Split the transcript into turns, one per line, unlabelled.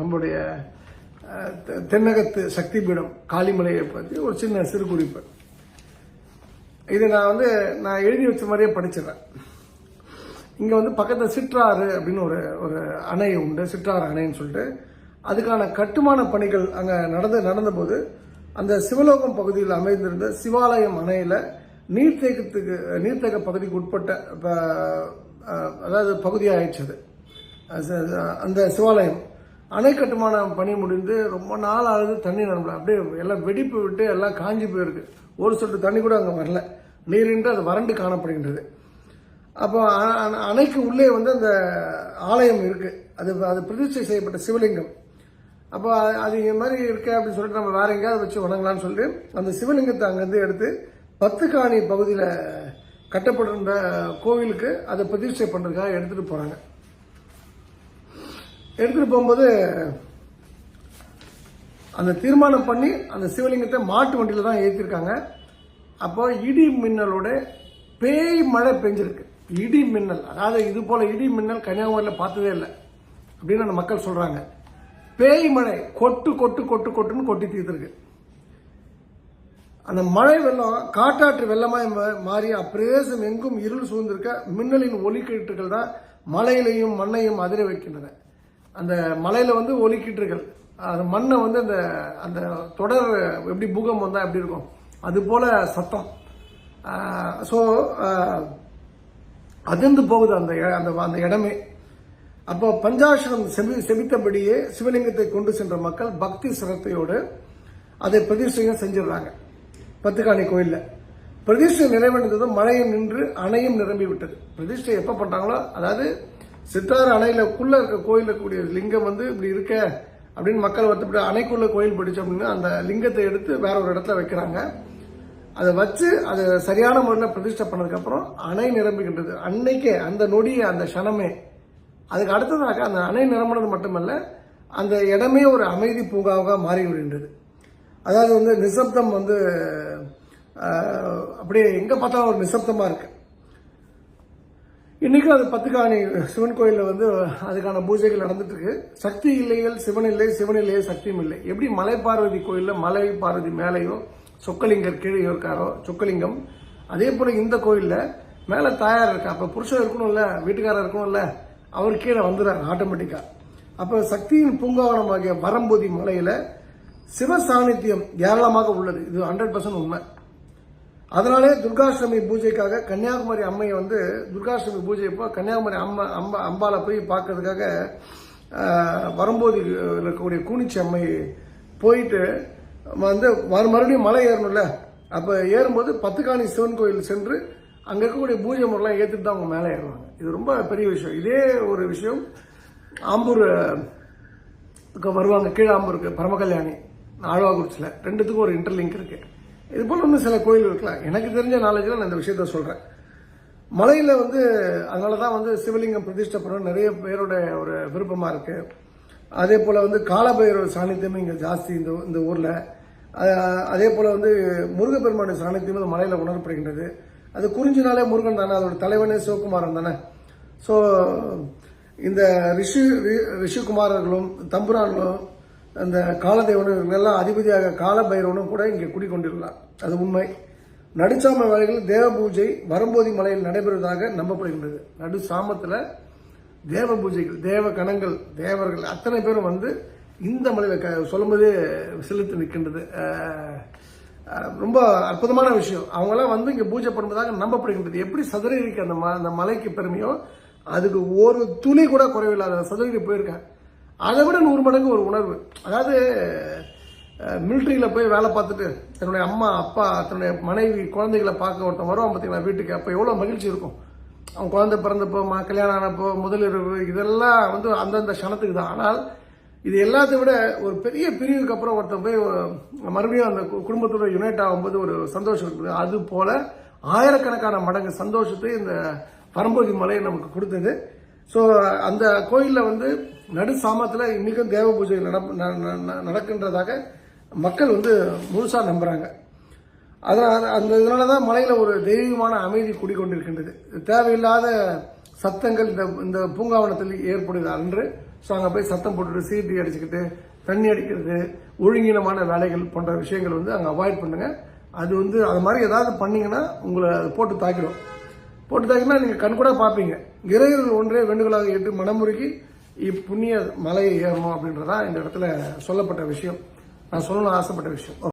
நம்முடைய தெ- தென்னகத்து சக்தி பீடம் காளிமலையை பற்றி ஒரு சின்ன சிறு குறிப்பு இது நான் வந்து நான் எழுதி வச்ச மாதிரியே படிச்சிடறேன். இங்கே வந்து பக்கத்தில் சிற்றாறு அப்படின்னு ஒரு ஒரு அணை உண்டு சிற்றாறு அணைன்னு சொல்லிட்டு. அதுக்கான கட்டுமான பணிகள் அங்கே நடந்து நடந்தபோது அந்த சிவலோகம் பகுதியில் அமைந்திருந்த சிவாலயம் அணையில் நீர்த்தேக்கத்துக்கு நீர்த்தேக்க பகுதிக்கு உட்பட்ட ப- அதாவது பகுதியாக ஆயிடுச்சு அது அந்த சிவாலயம். அணை கட்டுமான பணி முடிந்து ரொம்ப நாள் ஆகுது தண்ணி நம்மள அப்படியே எல்லாம் வெடிப்பு விட்டு எல்லாம் காஞ்சி போயிருக்கு. ஒரு சொட்டு தண்ணி கூட அங்கே வரல. நீரின்றி அது வறண்டு காணப்படுகின்றது. அப்போ அணைக்கு உள்ளே வந்து அந்த ஆலயம் இருக்குது அது அது பிரதிஷ்டை செய்யப்பட்ட சிவலிங்கம். அப்போ அது இந்த மாதிரி இருக்கு அப்படின்னு சொல்லிட்டு நம்ம வேற எங்கேயாவது வச்சு வணங்கலாம்னு சொல்லிட்டு அந்த சிவலிங்கத்தை அங்கேருந்து எடுத்து பத்துக்காணி பகுதியில் கட்டப்பட்டிருந்த கோவிலுக்கு அதை பிரதிஷ்டை பண்ணுறதுக்காக எடுத்துகிட்டு போகிறாங்க எடுத்துட்டு போகும்போது அந்த தீர்மானம் பண்ணி அந்த சிவலிங்கத்தை மாட்டு வண்டியில் தான் ஏற்றிருக்காங்க அப்போ இடி மின்னலோட பேய் மழை பெஞ்சிருக்கு. இடி மின்னல். அதாவது இது போல இடி மின்னல் கன்னியாகுமரியில் பார்த்ததே இல்லை. அப்படின்னு அந்த மக்கள் சொல்றாங்க. பேய் மழை கொட்டு கொட்டு கொட்டு கொட்டுன்னு கொட்டி தீர்த்துருக்கு அந்த மழை வெள்ளம் காட்டாற்று வெள்ளமாய் மா- மாறி அப்பிரதேசம் எங்கும் இருள் சூழ்ந்திருக்க மின்னலின் ஒலிக்கீட்டுகள் தான் மலையிலையும் மண்ணையும் அதிர வைக்கின்றன. அந்த மலையில் வந்து ஒலிக்கீட்டுகள் அந்த மண்ணை வந்து அந்த அந்த தொடர் எப்படி பூகம் வந்தால் எப்படி இருக்கும்? அது போல் சத்தம். ஸோ அதிர்ந்து போகுது அந்த அந்த அந்த இடமே. அப்போ பஞ்சாசனம் செவி செபித்தபடியே சிவலிங்கத்தை கொண்டு சென்ற மக்கள் பக்தி சிரத்தையோடு அதை பிரதிஷ்டையும் செஞ்சிடுறாங்க. பத்துக்காணி கோயிலில். பிரதிஷ்டை நிறைவடைந்ததும் மழையும் நின்று அணையும் நிரம்பி விட்டது பிரதிஷ்டை எப்போ பண்ணுறாங்களோ அதாவது சித்தாறு அணையிலக்குள்ளே இருக்க கோயில் இருக்கக்கூடிய லிங்கம் வந்து இப்படி இருக்க அப்படின்னு மக்கள் வருத்தப்பட்டு அணைக்குள்ளே கோயில் பிடிச்சோம் அப்படின்னு அந்த லிங்கத்தை எடுத்து வேற ஒரு இடத்துல வைக்கிறாங்க. அதை வச்சு அதை சரியான முறையில் பிரதிஷ்டை பண்ணதுக்கப்புறம் அணை நிரம்புகின்றது. அன்னைக்கே அந்த நொடி அந்த க்ஷணமே. அதுக்கு அடுத்ததாக அந்த அணை நிரம்பினது மட்டுமல்ல அந்த இடமே ஒரு அமைதி பூங்காவாக மாறி விடுகின்றது. அதாவது வந்து நிசப்தம் வந்து அப்படியே எங்கே பார்த்தாலும் ஒரு நிசப்தமாக இருக்குது இன்றைக்கும் அது பத்துக்காணி சிவன் கோயிலில் வந்து அதுக்கான பூஜைகள் நடந்துட்டுருக்கு. சக்தி இல்லைகள் சிவன் இல்லை சிவன் இல்லையே சக்தியும் இல்லை. எப்படி மலை பார்வதி கோயிலில் மலை பார்வதி மேலேயோ சொக்கலிங்கர் கீழே இருக்காரோ சொக்கலிங்கம் அதே போல் இந்த கோயிலில் மேலே தாயார் இருக்கா. அப்போ புருஷன் இருக்கணும்ல வீட்டுக்காரர் இருக்கணும்ல அவர் கீழே வந்துடுறாரு ஆட்டோமேட்டிக்காக அப்போ சக்தியின் பூங்காவனமாகிய வரம்பூதி மலையில் சிவ சாநித்தியம் ஏராளமாக உள்ளது. இது ஹண்ட்ரட் பர்சன்ட் உண்மை. அதனாலே துர்காஷ்டமி பூஜைக்காக கன்னியாகுமரி அம்மையை வந்து துர்காஷ்டமி பூஜை இப்போ கன்னியாகுமரி அம்மா அம்பா அம்பால போய் பார்க்கறதுக்காக வரும்போது இருக்கக்கூடிய கூனிச்சி அம்மை போயிட்டு வந்து மறு- மறுபடியும் மலை ஏறணும்ல. அப்போ ஏறும்போது பத்துக்காணி சிவன் கோயில் சென்று அங்கே இருக்கக்கூடிய பூஜை முறைலாம் ஏற்றுட்டு தான் அவங்க மேலே ஏறுவாங்க. இது ரொம்ப பெரிய விஷயம். இதே ஒரு விஷயம் ஆம்பூர் வருவாங்க கீழாம்பூருக்கு பரமகல்யாணி ஆழ்வாக்குறிச்சியில் ரெண்டுத்துக்கும் ஒரு இன்டர்லிங்க் இருக்குது இது போல் இன்னும் சில கோயில் இருக்கலாம். எனக்கு தெரிஞ்ச நாலேஜில் நான் இந்த விஷயத்த சொல்கிறேன் மலையில் வந்து அதனால தான் வந்து சிவலிங்கம் பிரதிஷ்டை பண்ண நிறைய பேரோட ஒரு விருப்பமாக இருக்குது அதே போல் வந்து காலபைரவர் சாநித்தியமும் இங்கே ஜாஸ்தி இந்த இந்த ஊரில். அதே போல் வந்து முருகப்பெருமான சாநித்தியம் இந்த மலையில் உணரப்படுகின்றது. அது குறிஞ்சினாலே முருகன் தானே அதோட தலைவனே சிவகுமாரன் தானே. ஸோ இந்த ரிஷி ரி- ரிஷிகுமாரர்களும் தம்புரான்களும் அந்த காலதேவனும் இவங்கெல்லாம் அதிபதியாக காலபைரவனும் கூட இங்கே குடிக்கொண்டிருந்தார் அது உண்மை. நடுச்சாம வேலைகள் தேவ பூஜை வரம்போதி மலையில் நடைபெறுவதாக நம்பப்படுகின்றது. நடு சாமத்தில் தேவ பூஜைகள் தேவ கணங்கள் தேவர்கள் அத்தனை பேரும் வந்து இந்த மலையில் க சொல்லும்போதே செலுத்தி நிற்கின்றது. ரொம்ப அற்புதமான விஷயம். அவங்களாம் வந்து இங்கே பூஜை பண்ணுவதாக நம்பப்படுகின்றது. எப்படி சதுரகிரிக்கு அந்த ம- அந்த மலைக்கு பெருமையோ அதுக்கு ஒரு துளி கூட குறைவில்லாத சதுரகிரி போயிருக்கேன். அதை விட நூறு மடங்கு ஒரு உணர்வு. அதாவது மிலிட்ரியில் போய் வேலை பார்த்துட்டு தன்னுடைய அம்மா அப்பா தன்னுடைய மனைவி குழந்தைகளை பார்க்க ஒருத்தன் வருவான் பார்த்தீங்களா வீட்டுக்கு அப்போ எவ்வளோ மகிழ்ச்சி இருக்கும். அவன் குழந்தை பிறந்தப்போ மா கல்யாணம் ஆனப்போ முதலிரவு இதெல்லாம் வந்து அந்தந்த க்ஷணத்துக்கு தான். ஆனால் இது எல்லாத்தை விட ஒரு பெரிய பிரிவுக்கு அப்புறம் ஒருத்தன் போய் மறுபடியும் அந்த கு- குடும்பத்தோட யுனைட் ஆகும்போது ஒரு சந்தோஷம் இருக்குது. அது போல ஆயிரக்கணக்கான மடங்கு சந்தோஷத்தை இந்த பரம்பொதி மலை நமக்கு கொடுத்தது. ஸோ அந்த கோயிலில் வந்து நடு சாமத்தில் இன்னைக்கும் தேவ பூஜை நட- ந- ந- நடக்கின்றதாக மக்கள் வந்து முழுசாக நம்புகிறாங்க அதனால் அந்த இதனால தான் மலையில் ஒரு தெய்வீகமான அமைதி குடிக்கொண்டிருக்கின்றது தேவையில்லாத சத்தங்கள் இந்த இந்த பூங்காவனத்தில் ஏற்படுது அன்று. ஸோ அங்கே போய் சத்தம் போட்டுட்டு சீட்டி அடிச்சுக்கிட்டு தண்ணி அடிக்கிறது ஒழுங்கீனமான வேலைகள் போன்ற விஷயங்கள் வந்து அங்கே அவாய்ட் பண்ணுங்கள் அது வந்து அது மாதிரி ஏதாவது பண்ணிங்கன்னா உங்களை அது போட்டு தாக்கிடும். போட்டு நீங்கள் கண் கூட பார்ப்பீங்க. இறைவர்கள் ஒன்றே வேண்டுகளாக ஏற்று மனமுருகி இப்புண்ணிய மலையை ஏறணும் அப்படின்றதான் இந்த இடத்துல சொல்லப்பட்ட விஷயம். நான் சொல்லணும்னு ஆசைப்பட்ட விஷயம்.